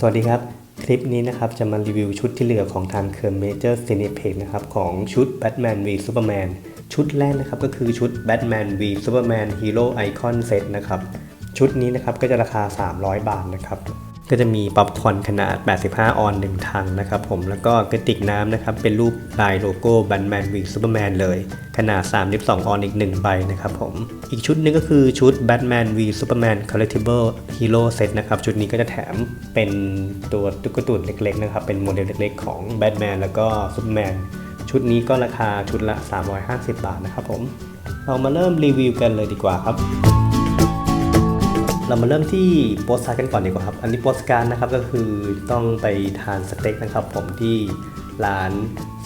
สวัสดีครับ คลิปนี้นะครับจะมารีวิวชุดที่เหลือของทางเคอร์เมเจอร์ซีนิเพกนะครับของชุด Batman v Superman ชุดแรกนะครับก็คือชุด Batman v Superman Hero Icon Set นะครับ ชุดนี้นะครับก็จะราคา 300 บาทนะครับ ก็จะมีป๊อปคอร์นขนาด 85 ออน1ถังนะครับผม แล้วก็กระติกน้ำนะครับ เป็นรูปลายโลโก้ Batman v Superman เลย ขนาด 32 ออนอีก 1 ใบนะครับผม อีกชุดหนึงก็คือชุด Batman v Superman Collectible Hero Set นะครับ ชุดนี้ก็จะแถมเป็นตัวตุ๊กตุนเล็กๆนะครับ เป็นโมเดลเล็กๆ ของ Batman แล้วก็ Superman ชุดนี้ก็ราคาชุดละ 350 บาทนะครับผม เรามาเริ่มรีวิวกันเลยดีกว่าครับ เรามาเริ่มที่โปสการ์ดกันก่อนดีกว่าครับ อันนี้โปสการ์ดนะครับก็คือต้องไปทานสเต็กนะครับผมที่ร้าน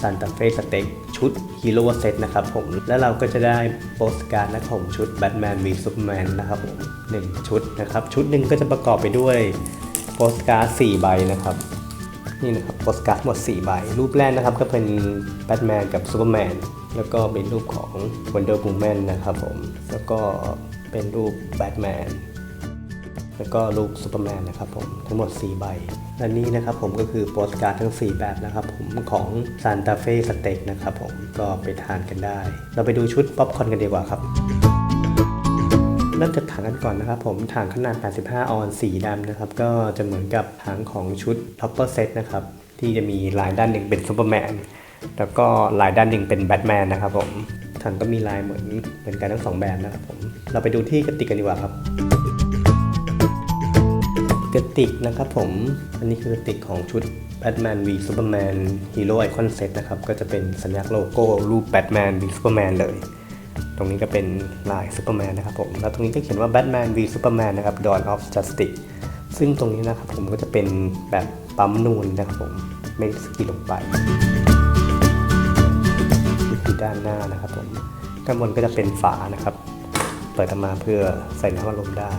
ซานตาเฟ่สเต็กชุดฮีโร่เซตนะครับผม แล้วเราก็จะได้โปสการ์ดนะครับผมชุดแบทแมนวีซูเปอร์แมนนะครับผมหนึ่งชุดนะครับ ชุดหนึ่งก็จะประกอบไปด้วยโปสการ์ด4ใบนะครับ นี่นะครับโปสการ์ดหมด 4 ใบ รูปแรกนะครับก็เป็นแบทแมนกับซูเปอร์แมนแล้วก็เป็นรูปของ Wonder Woman นะครับผม แล้วก็เป็นรูปแบทแมน แล้วก็รูปซูเปอร์แมนนะครับผมทั้งหมด 4 ใบและนี่นะครับผมก็คือโปสการ์ดทั้ง 4 แบบนะครับผมของซานตาเฟ่สเต็กนะครับผมก็ไปทานกันได้ เราไปดูชุดป๊อปคอร์นกันดีกว่าครับเริ่มจากถังกันก่อนนะครับผมถังขนาด 85 ออนสีดำนะครับก็จะเหมือนกับถังของชุดท็อปเปอร์เซตนะครับที่จะมีลายด้านหนึ่งเป็นซูเปอร์แมนแล้วก็ลายด้านหนึ่งเป็นแบทแมนนะครับผมถังก็มีลายเหมือนเหมือนกันทั้งสองแบบนะครับผม เราไปดูที่กระติกกันดีกว่าครับ กระติกนะครับผม อันนี้คือกระติกของชุด Batman v Superman Hero Icon Set นเซตนะครับ ก็จะเป็นสัญลักษณ์โลโก้รูป Batman v Superman เลย ตรงนี้ก็เป็นลาย Superman นนะครับผม แล้วตรงนี้ก็เขียนว่า Batman v Superman นนะครับ Dawn of Justice ซึ่งตรงนี้นะครับผมก็จะเป็นแบบปั๊มนูนนะครับผม ไม่สกีลงไปนี่คือด้านหน้านะครับผมข้างบนก็จะเป็นฝานะครับ เปิดออกมาเพื่อใส่น้ำอัดลมได้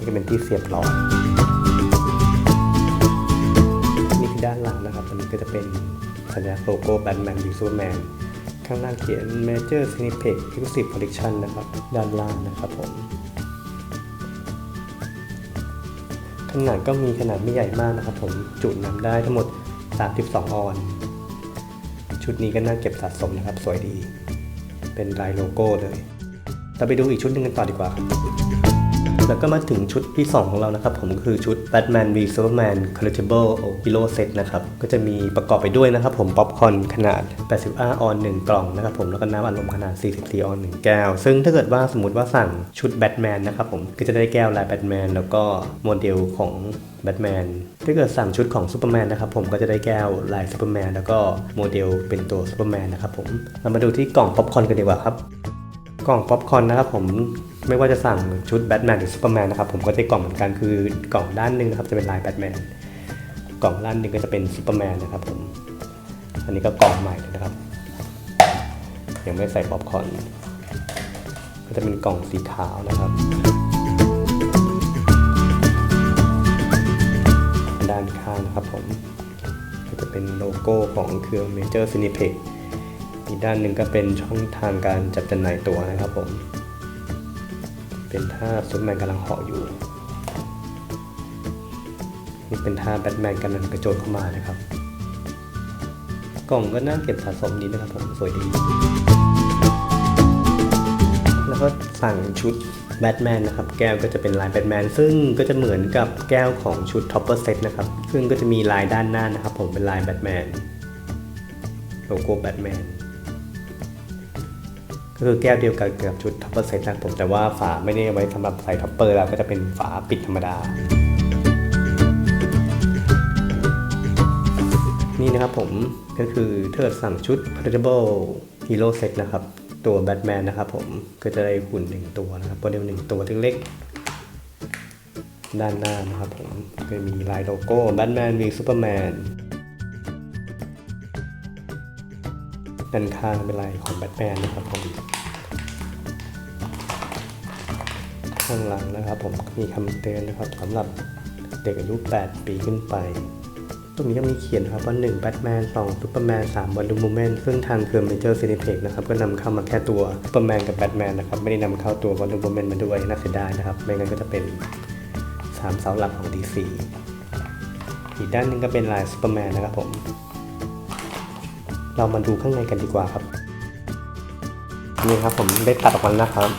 นี่ก็เป็นที่เสียบหลอดนี่คือด้านหลังนะครับอันนี้ก็จะเป็นสัญลักษณ์โลโก้แบทแมนวีซูแมนข้างล่างเขียน Major Cineplex Exclusive Collection นะครับ ด้านล่างนะครับผมขนาดก็มีขนาดไม่ใหญ่มากนะครับผมจุน้ำได้ทั้งหมด 32 ออน ชุดนี้ก็น่าเก็บสะสมนะครับ สวยดี เป็นลายโลโก้เลย เราไปดูอีกชุดหนึ่งกันต่อดีกว่าครับ แล้วก็มาถึงชุดที่ 2 ของเรานะครับ ผมก็คือชุด Batman v Superman Collectible Hero Set นะครับก็จะมีประกอบไปด้วยนะครับ ผมป๊อปคอนขนาด 85 ออน 1 กล่องนะครับผมแล้วก็น้ำอัดลมขนาด 44 ออน 1 แก้ว ซึ่งถ้าเกิดว่าสมมติว่าสั่งชุดแบทแมนนะครับผมก็จะได้แก้วลายแบทแมนแล้วก็โมเดลของแบทแมนถ้าเกิดสั่งชุดของซูเปอร์แมนนะครับผมก็จะได้แก้วลายซูเปอร์แมนแล้วก็โมเดลเป็นตัวซูเปอร์แมนนะครับผมเรามาดูที่กล่องป๊อปคอนกันดีกว่าครับ กล่องป๊อปคอร์นนะครับผมไม่ว่าจะสั่งชุดแบทแมนหรือซูเปอร์แมนนะครับผมก็ได้กล่องเหมือนกันคือกล่องด้านหนึ่งนะครับจะเป็นลายแบทแมนกล่องด้านหนึ่งก็จะเป็นซูเปอร์แมนนะครับผมอันนี้ก็กล่องใหม่เลยนะครับ ยังไม่ใส่ป๊อปคอร์นก็จะเป็นกล่องสีขาวนะครับด้านข้างนะครับผมก็จะเป็นโลโก้ของเครื่อง Major Cineplex อีกด้านหนึ่งก็เป็นช่องทางการจัดจำหน่ายตั๋วนะครับผม เป็นท่าซุปแมนกำลังเหาะอยู่ นี่เป็นท่าแบทแมนกำลังกระโจนเข้ามานะครับ กล่องก็น่าเก็บสะสมดีนะครับผมสวยดี แล้วก็สั่งชุดแบทแมนนะครับแก้วก็จะเป็นลายแบทแมนซึ่งก็จะเหมือนกับแก้วของชุดท็อปเปอร์เซตนะครับซึ่งก็จะมีลายด้านหน้านะครับผมเป็นลายแบทแมนโลโก้แบทแมน ก็คือแก้วเดียวกันกับชุดท็อปเปอร์เซตนะครับผมแต่ว่าฝาไม่ได้ไว้สำหรับใส่ท็อปเปอร์แล้วก็จะเป็นฝาปิดธรรมดา นี่นะครับผมก็คือเกิดสั่งชุด Portable Hero Set นะครับ ตัวแบทแมนนะครับผมก็จะได้หุ่นหนึ่งตัวนะครับโมเดลหนึ่งตัวเล็กๆด้านหน้านะครับผมก็มีลายโลโก้แบทแมนมีซูเปอร์แมน ด้านข้างเป็นลายของแบทแมนนะครับผมข้างหลังนะครับผมมีคำเตือนนะครับสำหรับเด็กอายุ 8 ปีขึ้นไป ตรงนี้ก็มีเขียนครับว่า1แบทแมน2ซูเปอร์แมน3วันดูโมเมนต์ซึ่งทางเครือเมเจอร์ซีนิเพ็กนะครับก็นำเข้ามาแค่ตัวซูเปอร์แมนกับแบทแมนนะครับไม่ได้นำเข้าตัววันดูโมเมนต์มาด้วยน่าเสียดายนะครับ ไม่งั้นก็จะเป็นสามเสาหลักของ DC อีกด้านหนึงก็เป็นลายซูเปอร์แมนนะครับผม เรามาดูข้างในกันดีกว่าครับ นี่ครับผมได้ตัดออกมาแล้วนะครับ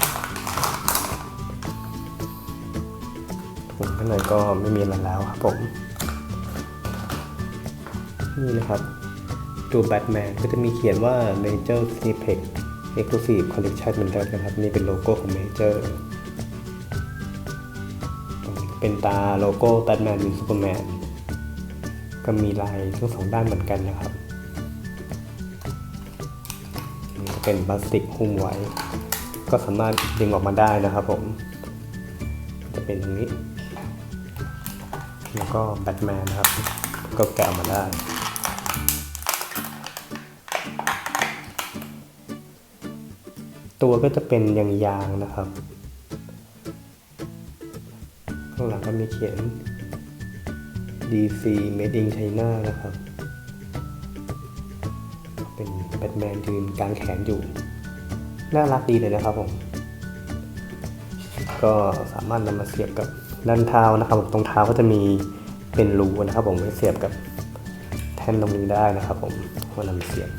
ผมข้างในก็ไม่มีอะไรแล้วครับผม นี่นะครับตัวแบทแมนก็จะมีเขียนว่า Major Snippet Exclusive Collection เหมือนเดิมนะครับ นี่เป็นโลโก้ของ Major ตรงนี้ก็เป็นตาโลโก้แบทแมนมีซูเปอร์แมนก็มีลายทั้งสองด้านเหมือนกันนะครับ เป็นพลาสติกหุ้มไว้ ก็สามารถดึงออกมาได้นะครับผม จะเป็นอย่างนี้ แล้วก็แบทแมนนะครับ ก็แกะออกมาได้ตัวก็จะเป็นยางๆนะครับ ข้างหลังก็มีเขียน DC Made in China นะครับ เป็นแบทแมนยืนกลางแขนอยู่ น่ารักดีเลยนะครับผม ก็สามารถนำมาเสียบกับด้านเท้านะครับผมตรงเท้าก็จะมีเป็นรูนะครับ ผมไว้เสียบกับแท่นตรงนี้ได้นะครับ ผมก็นำมาเสียบ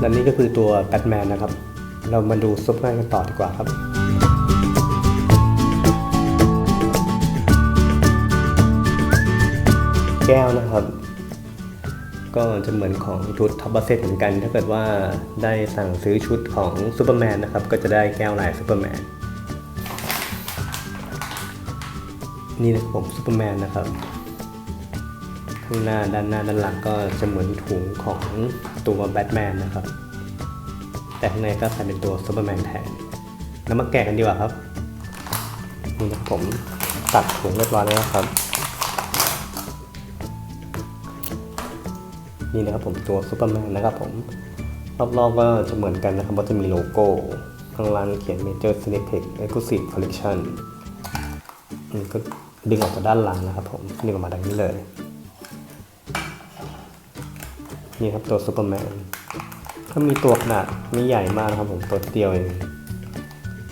และนี่ก็คือตัวแบทแมนนะครับ เรามาดูซุปเปอร์แมนกันต่อดีกว่าครับ แก้วนะครับ ก็จะเหมือนของชุดท็อปเปอร์เซตเหมือนกัน ถ้าเกิดว่าได้สั่งซื้อชุดของซูเปอร์แมนนะครับ ก็จะได้แก้วลายซูเปอร์แมนนี่นะผมซูเปอร์แมนนะครับข้างหน้าด้านหน้าด้านหลังก็จะเหมือนถุงของตัวแบทแมนนะครับ แต่ข้างในก็ใส่เป็นตัวซูเปอร์แมนแทนแล้วมาแกะกันดีกว่าครับนี่นะผมตัดถุงเรียบร้อยแล้วนะครับ นี่นะครับผมตัวซูเปอร์แมนนะครับผมรอบๆก็จะเหมือนกันนะครับว่าจะมีโลโก้ข้างล่างเขียน Major Snippet Exclusive Collection อืมก็ดึงออกจากด้านหลังนะครับผมดึงออกมาดังนี้เลย นี่ครับตัวซูเปอร์แมนก็มีตัวขนาดไม่ใหญ่มากนะครับผมตัวเดียวเอง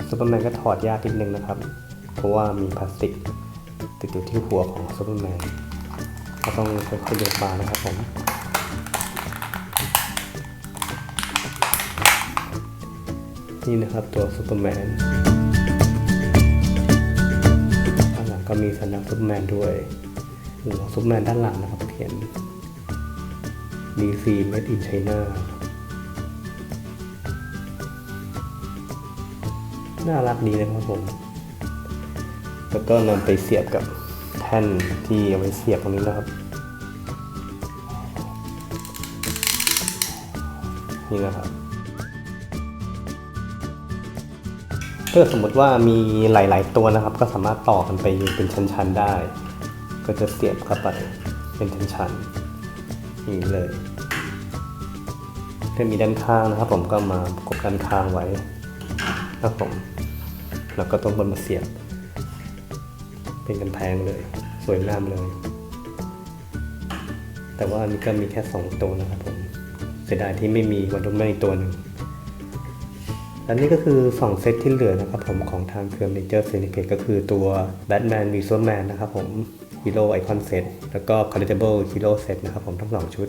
ซูเปอร์แมนก็ถอดยากนิดนึงนะครับ เพราะว่ามีพลาสติกติดอยู่ที่หัวของซูเปอร์แมนก็ต้องค่อยๆยกมานะครับผม นี่นะครับตัวซูเปอร์แมนด้านหลังก็มีสัญลักษณ์ซูเปอร์แมนด้วยหัวซูเปอร์แมนด้านหลังนะครับเขียน DC Made in China น่ารักดีนะครับผม แล้วก็นำไปเสียบกับแท่นที่เอาไว้เสียบตรงนี้นะครับ นี่นะครับ ถ้าสมมติว่ามีหลาย ๆ ตัวนะครับ ก็สามารถต่อกันไปเป็นชั้น ๆ ได้ ก็จะเสียบเข้าไปเป็นชั้นๆอย่างนี้เลยถ้ามีด้านข้างนะครับ ผมก็มากบด้านข้างไว้ครับผม แล้วก็ต้องบนมาเสียบ เป็นกำแพงเลย สวยงามเลย แต่ว่าอันนี้ก็มีแค่สองตัวนะครับผมเสียดายที่ไม่มีวันดุแมนอีกตัวหนึ่ง และนี่ก็คือ 2 เซตที่เหลือนะครับผมของทางเครือ Major s y n d i c a t ก็คือตัว Batman v s u p e r Man นะครับผม Hero Icon Set แล้วก็ Collectible Hero Set นะครับผมทั้ง 2 ชุด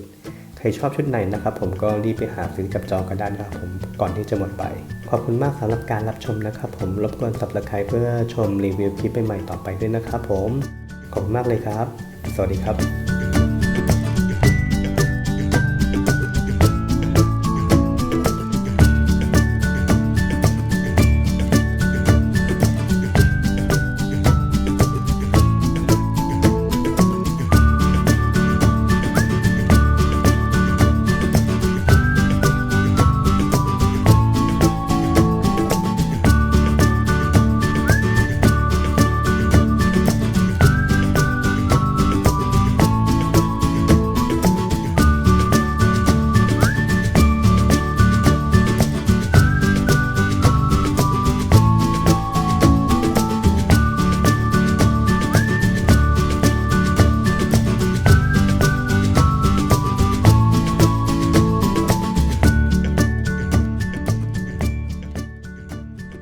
ใครชอบชุดไหนนะครับผมก็รีบไปหาซื้อจับจองกันได้นะครับผมก่อนที่จะหมดไป ขอบคุณมากสำหรับการรับชมนะครับผมรบกวน subscribe เพื่อชมรีวิวคลิปใหม่ๆต่อไปด้วยนะครับผมขอบคุณมากเลยครับ สวัสดีครับ